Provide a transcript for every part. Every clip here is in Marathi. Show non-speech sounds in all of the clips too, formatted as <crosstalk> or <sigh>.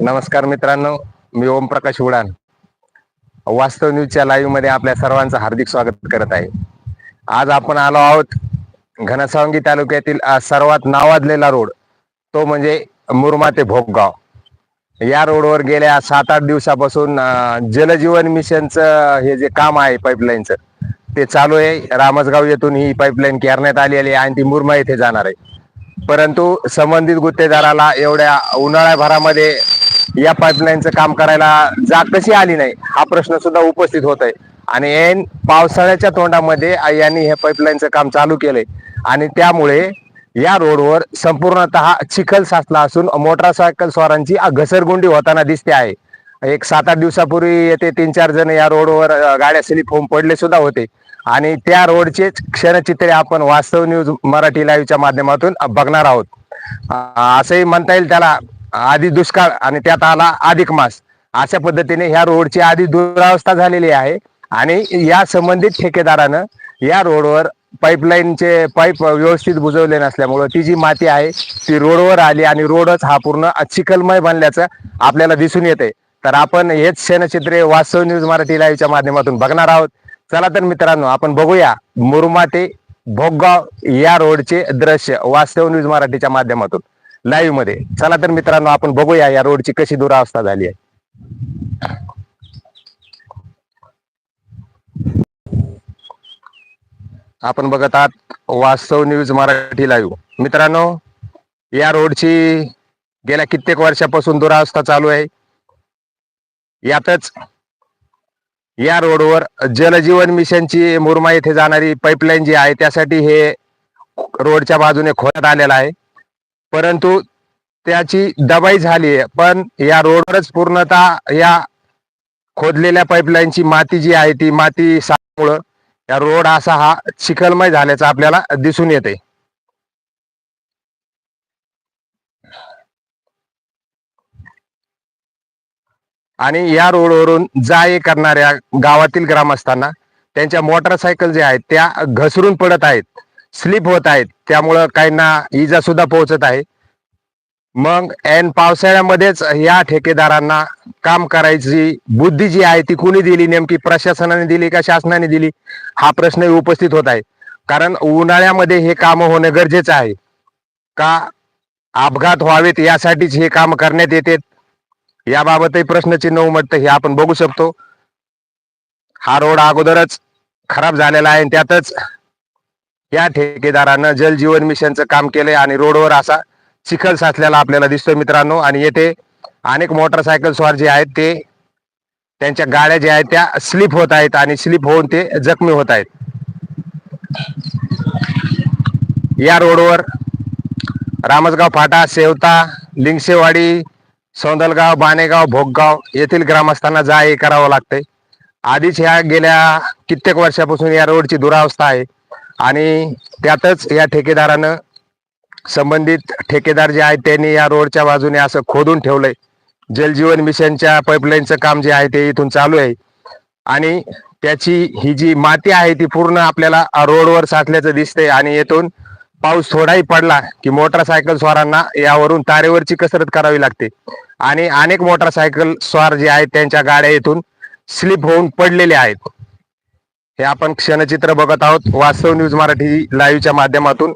नमस्कार मित्रांनो मी ओमप्रकाश उडान. वास्तव न्यूजच्या लाईव्हमध्ये आपल्या सर्वांचं हार्दिक स्वागत करत आहे. आज आपण आलो आहोत घनसावंगी तालुक्यातील सर्वात नावाजलेला रोड. तो म्हणजे मुरमा ते भोगगाव या रोडवर गेल्या सात आठ दिवसापासून जलजीवन मिशनचं हे जे काम आहे पाईपलाईनचं ते चालू आहे. रामसगाव येथून ही पाईपलाईन करण्यात आलेली आहे आणि ती मुरमा येथे जाणार आहे. परंतु संबंधित गुत्तेदाराला एवढ्या उन्हाळ्याभरामध्ये या पाईपलाईनचं काम करायला जाग कशी आली नाही हा प्रश्न सुद्धा उपस्थित होत आहे आणि ऐन पावसाळ्याच्या तोंडामध्ये यांनी हे पाईपलाईनचं काम चालू केलंय. आणि त्यामुळे या रोडवर संपूर्णतः चिखल साचला असून मोटरसायकल स्वारांची घसरगुंडी होताना दिसते आहे. एक सात आठ दिवसापूर्वी येथे तीन चार जण या रोडवर गाड्या स्लिप होऊन पडले सुद्धा होते. आणि त्या रोडचे क्षणचित्रे आपण वास्तव न्यूज मराठी लाईव्हच्या माध्यमातून बघणार आहोत. असंही म्हणता येईल त्याला आधी दुष्काळ आणि त्यात आला अधिक मास. अशा पद्धतीने ह्या रोडची आधी दुरावस्था झालेली आहे. आणि या संबंधित ठेकेदारानं या रोडवर पाईपलाईनचे पाईप व्यवस्थित बुजवले नसल्यामुळं ती जी माती आहे ती रोडवर आली आणि रोडच हा पूर्ण चिखलमय बनल्याचं आपल्याला दिसून येते तर आपण हेच क्षणचित्रे वास्तव न्यूज मराठी लाईव्हच्या माध्यमातून बघणार आहोत. चला तर मित्रांनो आपण बघूया मुरुमाते भोगगाव या रोडचे दृश्य वास्तव न्यूज मराठीच्या माध्यमातून. लाईव्हमध्ये. चला तर मित्रांनो आपण बघूया या रोडची कशी दुरावस्था झाली आहे. आपण बघत आहात वास्तव न्यूज मराठी लाईव्ह मित्रांनो या रोडची गेल्या कित्येक वर्षापासून दुरावस्था चालू आहे. यातच या रोडवर जलजीवन मिशनची मुरमा येथे जाणारी पाईपलाईन जी आहे त्यासाठी हे रोडच्या बाजूने खोदण्यात आलेला आहे. परंतु त्याची दबाई झाली आहे. पण या रोडवरच पूर्णतः या खोदलेल्या पाईपलाईनची माती जी आहे ती माती सामुळं या रोड असा हा चिखलमय झाल्याचा आपल्याला दिसून येते आणि या रोडवरून जा ये करणाऱ्या गावातील ग्रामस्थांना त्यांच्या मोटरसायकल जे आहेत त्या घसरून पडत आहेत. स्लिप होत आहेत. त्यामुळं काहींना इजा सुद्धा पोहोचत आहे. मग ऐन पावसाळ्यामध्येच या ठेकेदारांना काम करायची बुद्धी जी आहे ती कुणी दिली? नेमकी प्रशासनाने दिली का शासनाने दिली? हा प्रश्न उपस्थित होत आहे. कारण उन्हाळ्यामध्ये हे काम होणं गरजेचं आहे. का अपघात व्हावेत यासाठीच हे काम करण्यात येते? याबाबतही प्रश्नचिन्ह उमटतं हे आपण बघू शकतो. हा रोड अगोदरच खराब झालेला आहे आणि त्यातच या ठेकेदारानं जल जीवन मिशनचं काम केलंय आणि रोडवर असा चिखल साचलेला आपल्याला दिसतोय मित्रांनो. आणि येथे अनेक मोटरसायकल स्वार जे आहेत ते त्यांच्या गाड्या ज्या आहेत त्या स्लिप होत आहेत आणि स्लिप होऊन ते जखमी होत आहेत. या रोडवर रामसगाव फाटा सेवता लिंगसेवाडी सौंदलगाव बाणेगाव भोगगाव येथील ग्रामस्थांना जा हे करावं लागतंय. आधीच ह्या गेल्या कित्येक वर्षापासून या रोडची दुरावस्था आहे. आणि त्यातच या ठेकेदारानं संबंधित ठेकेदार जे आहेत त्यांनी या रोडच्या बाजूने असं खोदून ठेवलंय. जलजीवन मिशनच्या पाईपलाईनचं काम जे आहे ते इथून चालू आहे. आणि त्याची ही जी माती आहे ती पूर्ण आपल्याला रोडवर साचल्याचं दिसतंय. आणि येथून पाऊस थोडाही पडला की मोटरसायकल स्वारांना यावरून तारेवरची कसरत करावी लागते. आणि अनेक मोटरसायकल स्वार जे आहेत त्यांच्या गाड्या इथून स्लिप होऊन पडलेले आहेत. हे आपण क्षणचित्र बघत आहोत. वास्तव न्यूज मराठी लाईव्हच्या माध्यमातून.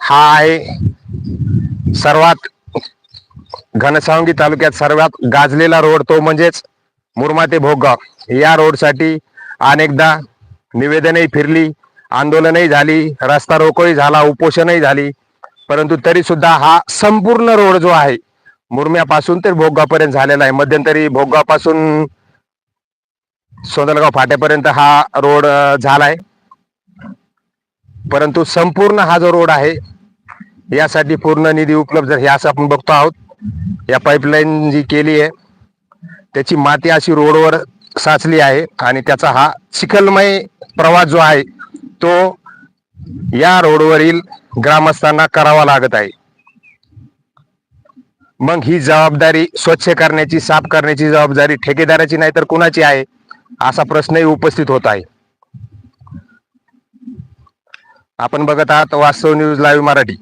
हा आहे सर्वात घनसावंगी तालुक्यात सर्वात गाजलेला रोड तो म्हणजेच मुरमा ते भोगगाव या रोडसाठी अनेकदा निवेदनही फिरली आंदोलनही झाली रस्ता रोकोही झाला उपोषणही झाली. परंतु तरी सुद्धा हा संपूर्ण रोड जो आहे मुरम्यापासून ते भोगगावपर्यंत झालेला आहे. मध्यंतरी भोगगावपासून सोंदलगाव फाट्यापर्यंत हा रोड झालाय. परंतु संपूर्ण हा जो रोड आहे यासाठी पूर्ण निधी उपलब्ध हे असं आपण बघतो आहोत. या पाईपलाईन जी केली आहे त्याची माती अशी रोडवर साचली आहे आणि त्याचा हा चिखलमय प्रवास जो आहे तो या रोडवरील ग्रामस्थांना करावा लागत आहे. मग ही जबाबदारी स्वच्छ करण्याची साफ करण्याची जबाबदारी ठेकेदाराची नाही तर कुणाची आहे? असा प्रश्नही उपस्थित होत आहे. आपण बघत आहात वास्तव न्यूज लाईव्ह मराठी.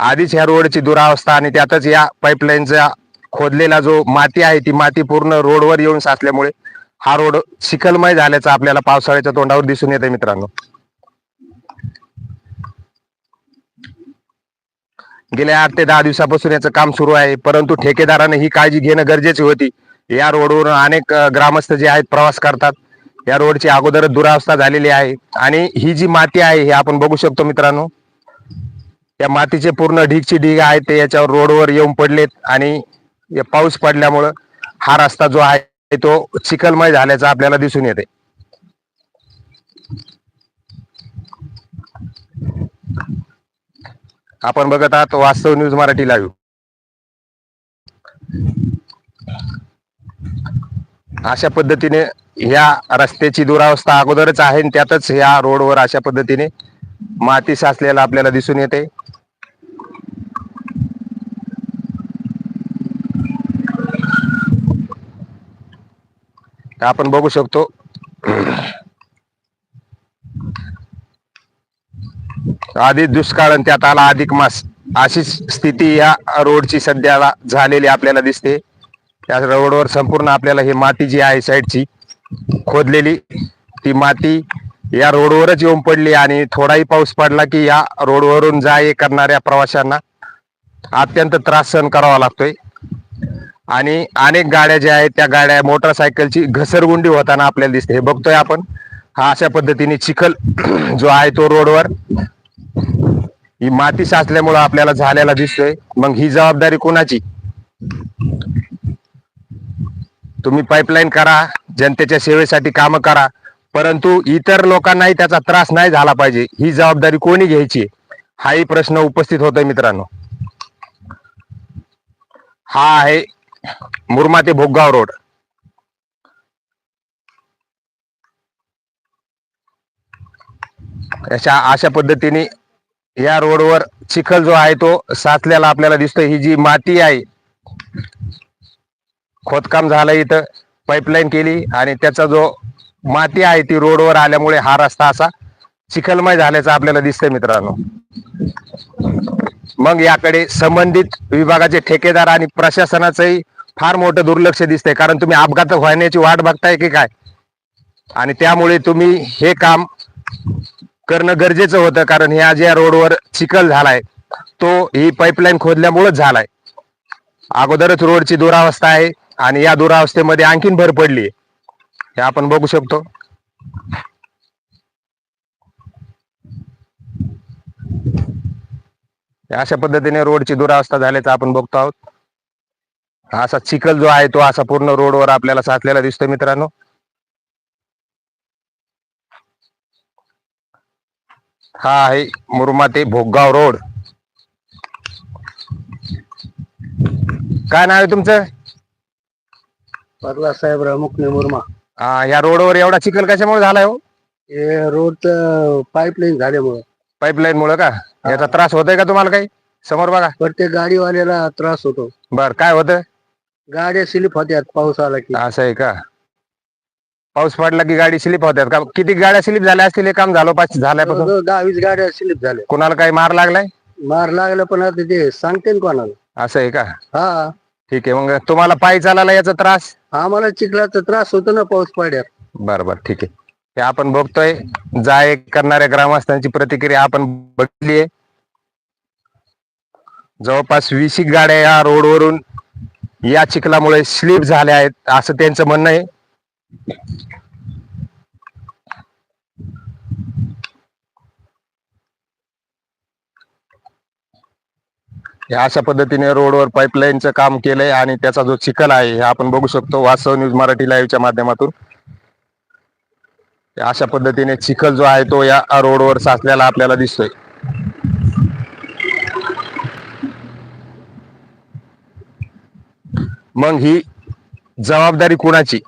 आधीच ह्या रोडची दुरावस्था आणि त्यातच या पाईपलाईनचा खोदलेला जो माती आहे ती माती पूर्ण रोडवर येऊन साचल्यामुळे हा रोड चिखलमय झाल्याचं आपल्याला पावसाळ्याच्या तोंडावर दिसून येते मित्रांनो. गेल्या आठ ते दहा दिवसापासून याचं काम सुरू आहे परंतु ठेकेदाराने ही काळजी घेणं गरजेची होती. या रोडवरून अनेक ग्रामस्थ जे आहेत प्रवास करतात. या रोडची अगोदरच दुरावस्था झालेली आहे. आणि ही जी माती आहे हे आपण बघू शकतो मित्रांनो. या मातीचे पूर्ण ढीगची ढीग आहे ते याच्यावर रोडवर येऊन पडलेत. आणि या पाऊस पडल्यामुळं हा रस्ता जो आहे तो चिखलमय झाल्याचं आपल्याला दिसून येते. आपण बघत आहात वास्तव न्यूज मराठी लाईव्ह अशा पद्धतीने ह्या रस्त्याची दुरावस्था अगोदरच आहे आणि त्यातच ह्या रोडवर अशा पद्धतीने माती साचलेला आपल्याला दिसून येते. आपण बघू शकतो. आधी दुष्काळ त्यात आला अधिक मास. अशीच स्थिती या रोडची सध्याला झालेली आपल्याला दिसते. त्या रोडवर संपूर्ण आपल्याला ही माती जी आहे साईडची खोदलेली ती माती या रोडवरच येऊन पडली आणि थोडाही पाऊस पडला की या रोडवरून जा ये करणाऱ्या प्रवाशांना अत्यंत त्रास सहन करावा लागतोय. आणि अनेक गाड्या ज्या आहेत त्या गाड्या मोटरसायकलची घसरगुंडी होताना आपल्याला दिसते. हे बघतोय आपण. हा अशा पद्धतीने चिखल <clears throat> जो आहे तो रोडवर ही माती साचल्यामुळं आपल्याला झालेला दिसतोय. मग ही जबाबदारी कोणाची? तुम्ही पाईपलाईन करा जनतेच्या सेवेसाठी काम करा परंतु इतर लोकांनाही त्याचा त्रास नाही झाला पाहिजे. ही जबाबदारी कोणी घ्यायची? हाही प्रश्न उपस्थित होतोय मित्रांनो. हा आहे मुरमा ते भोगगाव रोड. अशा अशा पद्धतीने या रोडवर चिखल जो आहे तो साचलेला आपल्याला दिसतोय. ही जी माती आहे खोदकाम झालं इथं पाईपलाईन केली आणि त्याचा जो माती आहे ती रोडवर आल्यामुळे हा रस्ता असा चिखलमय झाल्याचं आपल्याला दिसतंय मित्रांनो. मग याकडे संबंधित विभागाचे ठेकेदार आणि प्रशासनाचंही फार मोठं दुर्लक्ष दिसतंय. कारण तुम्ही अपघात होण्याची वाट बघताय की काय? आणि त्यामुळे तुम्ही हे काम करणं गरजेचं होतं. कारण ह्या ज्या रोडवर चिखल झालाय तो ही पाईपलाईन खोदल्यामुळेच झालाय. अगोदरच रोडची दुरावस्था आहे. आणि या दुरावस्थेमध्ये आणखीन भर पडली. हे आपण बघू शकतो. अशा पद्धतीने रोडची दुरावस्था झाल्याचं आपण बघतो आहोत. असा चिखल जो आहे तो असा पूर्ण रोडवर आपल्याला साचलेला दिसतोय मित्रांनो. हा आहे मुरुमा ते भोगगाव रोड. काय नाव आहे तुमचं? परला साहेब मुकणे मुरमा हा, या रोडवर एवढा चिखल कशामुळे झालाय हो? हे रोडचं पाईपलाईन झाल्यामुळं. पाईपलाईन मुळे का याचा त्रास होतोय का तुम्हाला काही? समोर बघा. प्रत्येक गाडीवाल्याला त्रास होतो. बर काय होतं? गाड्या स्लिप होत्यात पाऊस आला की. असं आहे का? पाऊस पडला की गाडी स्लिप होत्यात का? किती गाड्या स्लिप झाल्या असतील? हे काम झालं पाच झाल्यापासून. जवळजवळ दहा वीस गाड्या स्लिप झाल्या. कोणाला काही मार लागलाय? मार लागला पण आता ते सांगते ना कोणाला. असं आहे का? हा. ठीक आहे मग तुम्हाला पायी चालायला याचा त्रास? आम्हाला चिखलाचा त्रास होतो ना पाऊस पड्यात बर बरं ठीक आहे. हे आपण बघतोय जाय करणाऱ्या ग्रामस्थांची प्रतिक्रिया आपण बघितली आहे. जवळपास वीस एक गाड्या या रोडवरून या चिखलामुळे स्लिप झाल्या आहेत असं त्यांचं म्हणणं आहे. हे अशा पद्धतीने रोडवर पाईपलाईनचं काम केलंय आणि त्याचा जो चिखल आहे हे आपण बघू शकतो वास्तव न्यूज मराठी लाईव्हच्या माध्यमातून. हे अशा पद्धतीने चिखल जो आहे तो या रोडवर साचलेला आपल्याला दिसतोय. मग ही जबाबदारी कुणाची?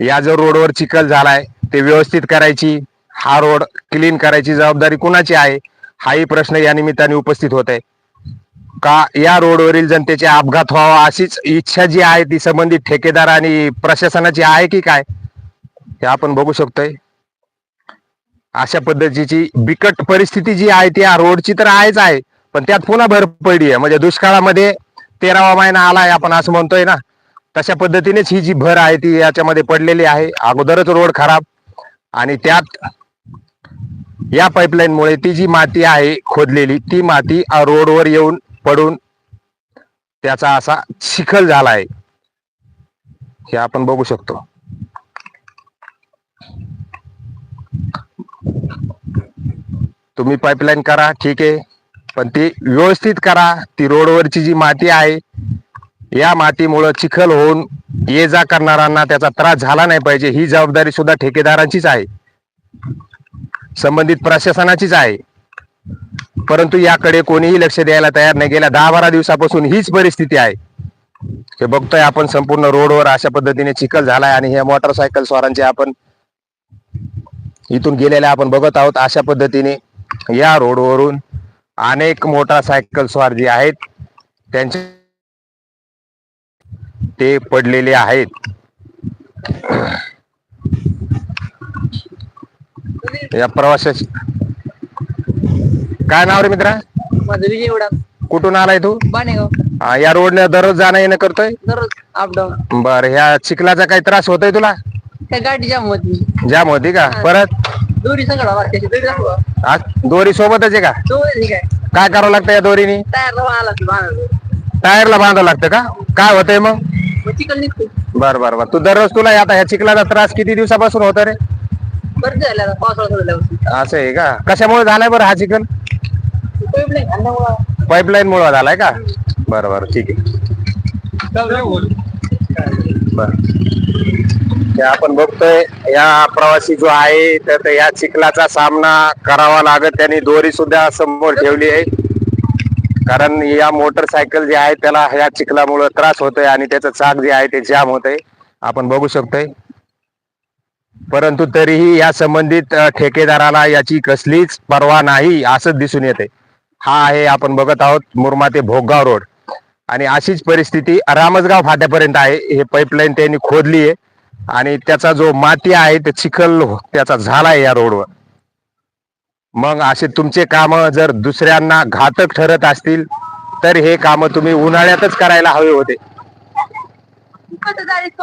या जो रोडवर चिखल झालाय ते व्यवस्थित करायची हा रोड क्लीन करायची जबाबदारी कुणाची आहे? हाही प्रश्न या निमित्ताने उपस्थित होत आहे. का या रोडवरील जनतेचे अपघात व्हावा अशीच इच्छा जी आहे ती संबंधित ठेकेदार आणि प्रशासनाची आहे की काय हे आपण बघू शकतोय. अशा पद्धतीची बिकट परिस्थिती जी आहे ती या रोडची तर आहेच आहे पण त्यात पुन्हा भर पडली आहे. म्हणजे दुष्काळामध्ये तेरावा महिना आलाय आपण असं म्हणतोय ना. तशा पद्धतीनेच ही जी भर आहे ती याच्यामध्ये पडलेली आहे. अगोदरच रोड खराब आणि त्यात या पाईपलाईन मुळे ती जी माती आहे खोदलेली ती माती रोडवर येऊन पडून त्याचा असा चिखल झाला आहे हे आपण बघू शकतो. तुम्ही पाईपलाईन करा ठीक आहे. पण ती व्यवस्थित करा. ती रोडवरची जी माती आहे या मातीमुळं चिखल होऊन ये जा करणाऱ्यांना त्याचा त्रास झाला नाही पाहिजे. ही जबाबदारी सुद्धा ठेकेदारांचीच आहे. संबंधित प्रशासनाचीच आहे. परंतु याकडे कोणीही लक्ष द्यायला तयार नाही. गेल्या दहा बारा दिवसापासून हीच परिस्थिती आहे. हे बघतोय आपण संपूर्ण रोडवर अशा पद्धतीने चिखल झालाय आणि हे मोटरसायकल स्वारांचे आपण इथून गेलेले आपण बघत आहोत. अशा पद्धतीने या रोडवरून अनेक मोटरसायकल स्वार जे आहेत त्यांचे ते पडलेले आहेत. या प्रवासाची काय नाव रे मित्रा? माझं विजय एवढा कुठून आलाय तू? बाणेगाव. हा, या रोडने दररोज जाणं येणं करतोय? दररोज अपडाऊन बर ह्या चिखलाचा काही त्रास होतोय तुला? त्या गाडी जाम होती. जाम होती का? परत? दोरी त्याची दोरी दाखवा. आज दोरी सोबतच आहे का? दोरी काय करावं लागतं या दोरीने? तयार आला ती टायरला बांधावं लागतं का? काय होतंय मग? मग चिकन निघतो बर बर बर. तू दररोज तुला आता ह्या चिखलाचा त्रास किती दिवसापासून होत रे? बरं झालं आता पावसाळा सुरू झाल्यावर असं आहे का? कशामुळे झालाय बरं हा चिखल? पाईपलाईन मुळे झालाय का? बरं बरं ठीक आहे. बर. आपण बघतोय या प्रवासी जो आहे तर ते या चिखलाचा सामना करावा लागत त्यांनी दोरी सुद्धा समोर ठेवली आहे. कारण या मोटरसायकल जे आहे त्याला या चिखलामुळे त्रास होतोय आणि त्याचं चाक जे आहे ते जाम होतंय. आपण बघू शकतोय. परंतु तरीही या संबंधित ठेकेदाराला याची कसलीच पर्वा नाही असंच दिसून येते हा आहे आपण बघत आहोत मुरमा ते भोगगाव रोड. आणि अशीच परिस्थिती रामसगाव फाट्यापर्यंत आहे. हे पाईपलाईन त्यांनी खोदली आहे. आणि त्याचा जो माती आहे ते चिखल त्याचा झालाय या रोडवर मग असे तुमचे काम जर दुसऱ्यांना घातक ठरत असतील तर हे काम तुम्ही उन्हाळ्यातच करायला हवे होते.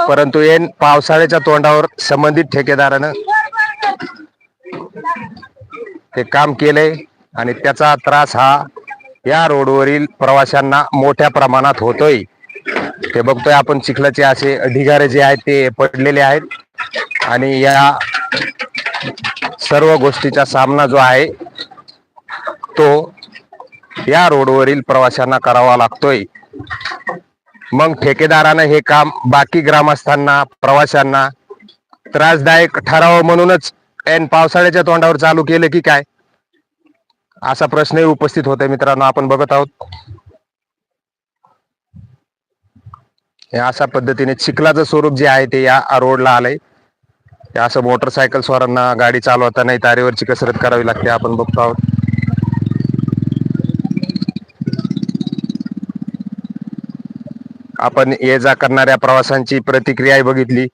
परंतु ऐन पावसाळ्याच्या तोंडावर संबंधित ठेकेदारानं ते काम केलंय. आणि त्याचा त्रास हा या रोडवरील प्रवाशांना मोठ्या प्रमाणात होतोय. ते बघतोय आपण चिखलाचे असे ढिगारे जे आहेत ते पडलेले आहेत. आणि या सर्व गोष्टीचा सामना जो आहे तो या रोडवरील प्रवाशांना करावा लागतोय. मग ठेकेदारानं हे काम बाकी ग्रामस्थांना प्रवाशांना त्रासदायक ठरावं म्हणूनच ऐन पावसाळ्याच्या तोंडावर चालू केलं की काय? असा प्रश्नही उपस्थित होतोय मित्रांनो आपण बघत आहोत. हे अशा पद्धतीने चिखलाचं स्वरूप जे आहे ते या रोडला आलंय. असं मोटरसायकल स्वारांना गाडी चालवताना तारेवरची कसरत करावी लागते आपण बघतो आहोत. आपण ये जा करणाऱ्या प्रवाशांची प्रतिक्रियाही बघितली.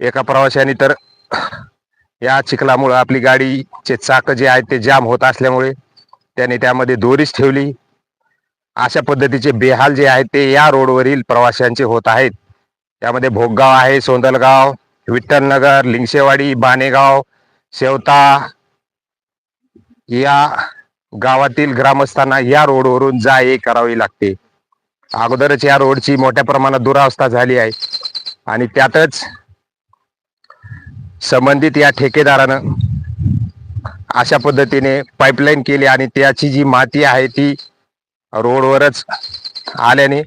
एका प्रवाशाने तर या चिखलामुळे आपली गाडीचे चाक जे आहेत ते जाम होत असल्यामुळे त्याने त्यामध्ये दोरीच ठेवली. अशा पद्धतीचे बेहाल जे आहेत ते या रोडवरील प्रवाशांचे होत आहेत. त्यामध्ये भोगगाव आहे सोंदलगाव विठ्ठलनगर लिंगशेवाडी बाणेगाव शेवता या गावातील ग्रामस्थांना या रोडवरून जा ये करावी लागते. अगोदरच या रोडची मोठ्या प्रमाणात दुरावस्था झाली आहे. आणि त्यातच संबंधित या ठेकेदारानं अशा पद्धतीने पाईपलाईन केली आणि त्याची जी माती आहे ती रोडवरच आल्याने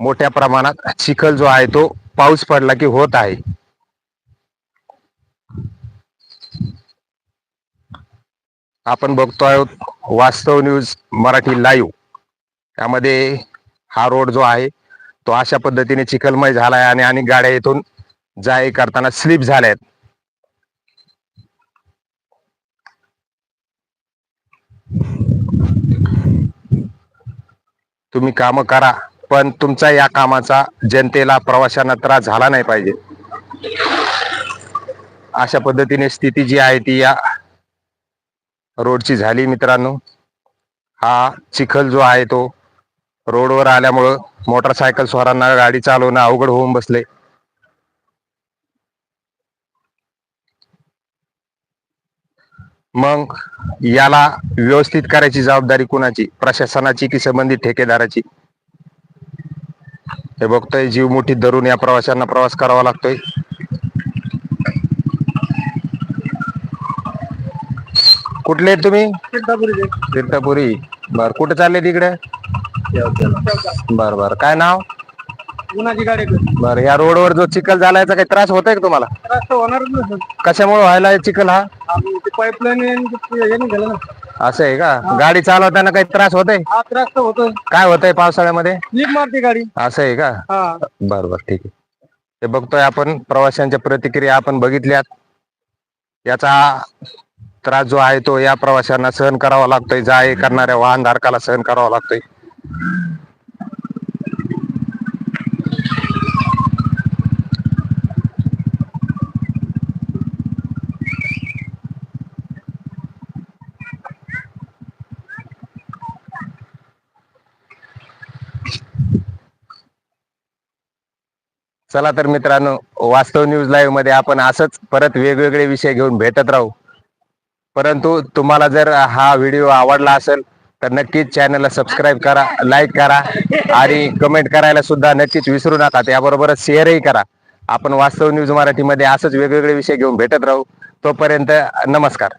मोठ्या प्रमाणात चिखल जो आहे तो पाऊस पडला की होत आहे. आपण बघतो आहोत वास्तव न्यूज मराठी लाईव्ह त्यामध्ये हा रोड जो आहे तो अशा पद्धतीने चिखलमय झालाय आणि आणि गाड्या इथून जाय करताना स्लिप झाल्यात. तुम्ही काम करा पण तुमचा या कामाचा जनतेला प्रवाशांना त्रास झाला नाही पाहिजे. अशा पद्धतीने स्थिती जी आहे ती या रोडची झाली मित्रांनो. हा चिखल जो आहे तो रोडवर आल्यामुळं मोटरसायकल स्वारांना गाडी चालवणं अवघड होऊन बसले. मग याला व्यवस्थित करायची जबाबदारी कुणाची? प्रशासनाची की संबंधित ठेकेदाराची? हे बघतोय जीव मुठीत धरून या प्रवाशांना प्रवास करावा लागतोय. कुठले तुम्ही? तीर्थपुरी बर कुठे चालले तिकडे बर बर. काय नाव? कुणाची गाडी बर या रोडवर जो चिखल झाला याचा काही त्रास होतोय का तुम्हाला? त्रास होणारच कशामुळे व्हायला चिखल हा? ते पाईपलाईन झालं ना. असं आहे का? गाडी चालवताना काही त्रास होतोय? हा त्रास तर होतोय. काय होतंय पावसाळ्यामध्ये? लीक मारते गाडी. असं आहे का? हा. बर बर ठीक आहे. हे बघतोय आपण प्रवाशांच्या प्रतिक्रिया आपण बघितल्यात. याचा त्रास जो आहे तो या प्रवाशांना सहन करावा लागतोय जा ये करणाऱ्या वाहनधारकाला सहन करावा लागतोय. चला तर मित्रांनो वास्तव न्यूज लाईव्हमध्ये आपण असंच परत वेगवेगळे विषय घेऊन भेटत राहू. परंतु तुम्हाला जर हा व्हिडिओ आवडला असेल तर नक्कीच चॅनलला सबस्क्राईब करा लाईक करा आणि कमेंट करायला सुद्धा नक्कीच विसरू नका. त्याबरोबरच शेअरही करा. आपण वास्तव न्यूज मराठीमध्ये असंच वेगवेगळे विषय घेऊन भेटत राहू. तोपर्यंत नमस्कार.